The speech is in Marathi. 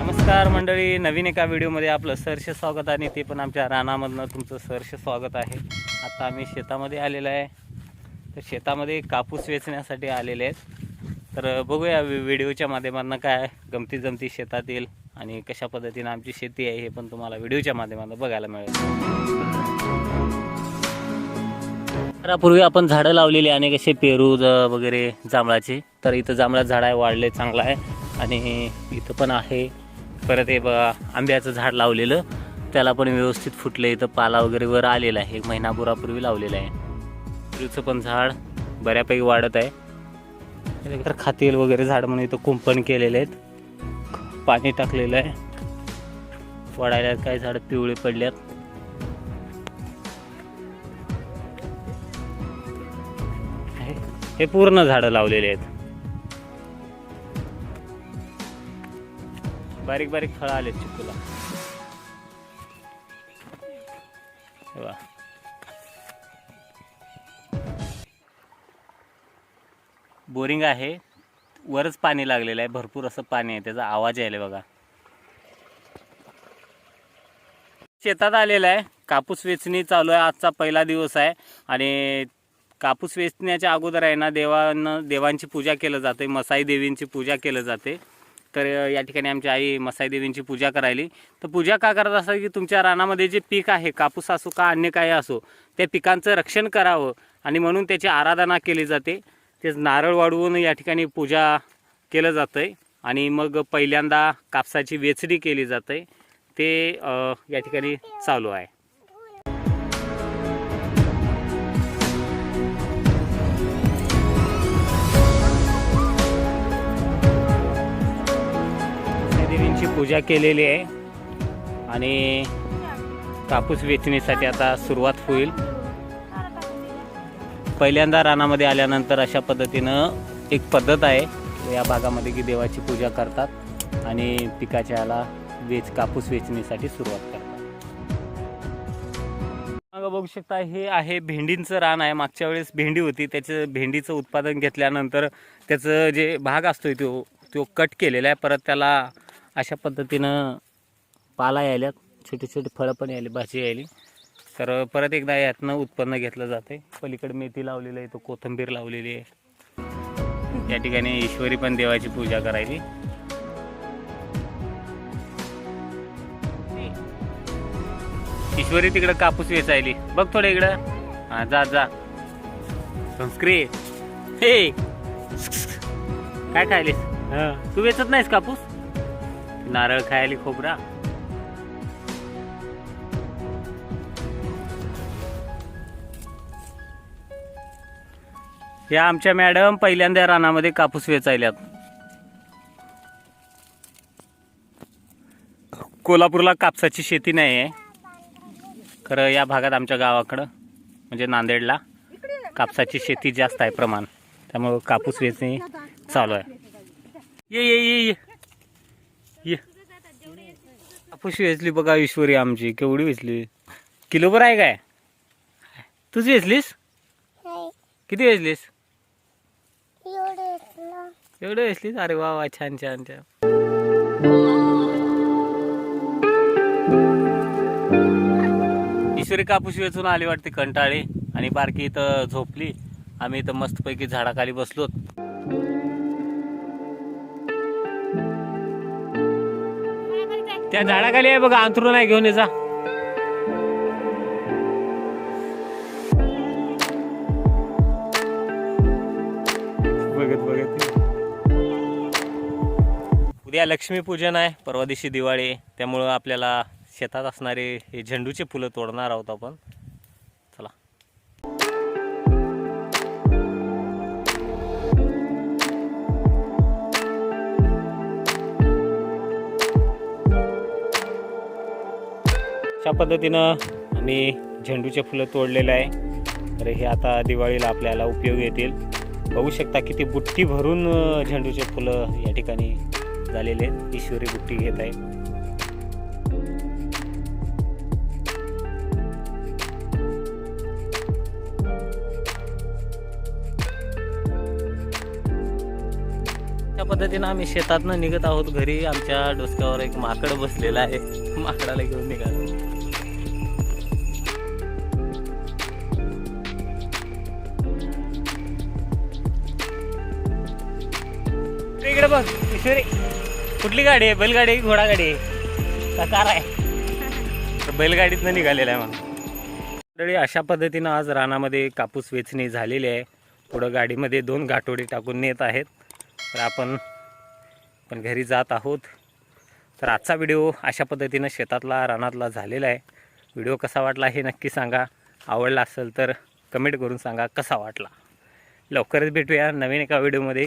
नमस्कार मंडळी नवीन एका व्हिडिओमध्ये आपलं सहर्ष स्वागत आणि ते पण आमच्या रानामधनं तुमचं सहर्ष स्वागत आहे. आता आम्ही शेतामध्ये आलेलो आहे. तर शेतामध्ये कापूस वेचण्यासाठी आलेले आहेत. तर बघूया व्हिडिओच्या माध्यमातून काय गमती जमती शेतातील आणि कशा पद्धतीनं आमची शेती आहे हे पण तुम्हाला व्हिडिओच्या माध्यमातून बघायला मिळेल. पूर्वी आपण झाडं लावलेली अनेक असे पेरू वगैरे जांभळाचे. तर इथं जांभळा झाड आहे वाढले चांगलं आहे. आणि इथं पण आहे. परत हे बघा आंब्याचं झाड लावलेलं. त्याला पण व्यवस्थित फुटलं इथं पाला वगैरे वर आलेला आहे. एक महिनाभरापूर्वी लावलेलं आहे. पेरूचं पण झाड बऱ्यापैकी वाढत आहे. तर खातील वगैरे झाड म्हणून इथं कुंपण केलेले आहेत. पाणी टाकलेलं आहे. वाढायला काही झाडं पिवळे पडल्यात. हे पूर्ण झाडं लावलेले आहेत. बारीक बारीक फळं आले चिकूला. बोरिंग आहे. वरच पाणी लागलेलं आहे. भरपूर असं पाणी आहे. त्याचा आवाज यायला बघा. शेतात आलेला आहे. कापूस वेचणी चालू आहे. आजचा पहिला दिवस आहे. आणि कापूस वेचण्याच्या अगोदर आहे ना देवानं देवांची पूजा केलं जाते. मसाई देवींची पूजा केलं जाते. तर या ठिकाणी आमची आई मसाई देवींची पूजा करायली. तर पूजा का करत असतात की तुमच्या रानामध्ये जे पीक आहे कापूस असो का अन्य काही असो त्या पिकांचं रक्षण करावं आणि म्हणून त्याची आराधना केली जाते. तेच नारळ वाढवून या ठिकाणी पूजा केलं जातं आहे आणि मग पहिल्यांदा कापसाची वेचणी केली जाते ते या ठिकाणी चालू आहे. पूजा केलेली आहे. आणि कापूस वेचणीसाठी आता सुरुवात होईल. पहिल्यांदा रानामध्ये आल्यानंतर अशा पद्धतीनं एक पद्धत आहे. या भागामध्ये की देवाची पूजा करतात आणि पिकाच्या याला वेच कापूस वेचणीसाठी सुरुवात करतात. बघू शकता हे आहे भेंडींचं रान आहे. मागच्या वेळेस भेंडी होती. त्याचं भेंडीचं उत्पादन घेतल्यानंतर त्याचं जे भाग असतो तो तो कट केलेला आहे. परत त्याला अशा पद्धतीनं पाला यायल्यात छोटे छोटे फळं पण यायली भाजी यायली. तर परत एकदा यातनं उत्पन्न घेतलं जाते पलीकडे मेथी लावलेली आहे तो कोथिंबीर लावलेली आहे. या ठिकाणी ईश्वरी पण देवाची पूजा करायची ईश्वरी तिकडं कापूस वेचायली. बघ थोडं इकडं. हा जा जा. संस्कृत हे. काय खायलीस? तू वेचत नाहीस कापूस? नारळ खायली खोबरा. या आमच्या मॅडम पहिल्यांदा रानामध्ये कापूस वेचायल्यात. कोल्हापूरला कापसाची शेती नाही आहे खरं या भागात आमच्या गावाकडं म्हणजे नांदेडला कापसाची शेती जास्त आहे प्रमाण. त्यामुळं कापूस वेचणे चालू आहे. ये ये ये ये. ये. कापूस वेचली बघा ईश्वरी आमची केवढी वेचली. किलोभर आहे काय? तूच वेचलीस? किती वेचलीस? एवढं वेचलीस? अरे वा वा छान छान छान. ईश्वरी कापूस वेचून आली वाटते कंटाळी. आणि बारकी इथं झोपली. आम्ही इथं मस्तपैकी झाडाखाली बसलो त्या झाडाखाली आहे बघा अंथरून आहे घेऊन याचा बघत बघत. उद्या लक्ष्मीपूजन आहे परवा दिवशी दिवाळी आहे. त्यामुळं आपल्याला शेतात असणारे हे झेंडूचे फुलं तोडणार आहोत आपण. अशा पद्धतीनं आम्ही झेंडूचे फुलं तोडलेलं आहे. तर हे आता दिवाळीला आपल्याला उपयोग येतील. बघू शकता किती बुट्टी भरून झेंडूचे फुलं या ठिकाणी झालेले आहेत. ईश्वरी बुट्टी घेत आहे. पद्धतीनं आम्ही शेतातनं निघत आहोत घरी. आमच्या डोसक्यावर एक माकड बसलेलं आहे. माकडाला घेऊन निघालो. बघ ईश्वरी कुठली गाडी आहे? बैलगाडी आहे घोडा घोडागाडी आहे? का कार आहे? तर बैलगाडीतनं निघालेला आहे म्हणून मंडळी अशा पद्धतीनं आज रानामध्ये कापूस वेचणी झालेली आहे. पुढं गाडीमध्ये दोन गाठोडी टाकून नेत आहेत. तर आपण पण घरी जात आहोत. तर आजचा व्हिडिओ अशा पद्धतीनं शेतातला रानातला झालेला आहे. व्हिडिओ कसा वाटला हे नक्की सांगा. आवडला असेल तर कमेंट करून सांगा कसा वाटला. लवकरच भेटूया नवीन एका व्हिडिओमध्ये.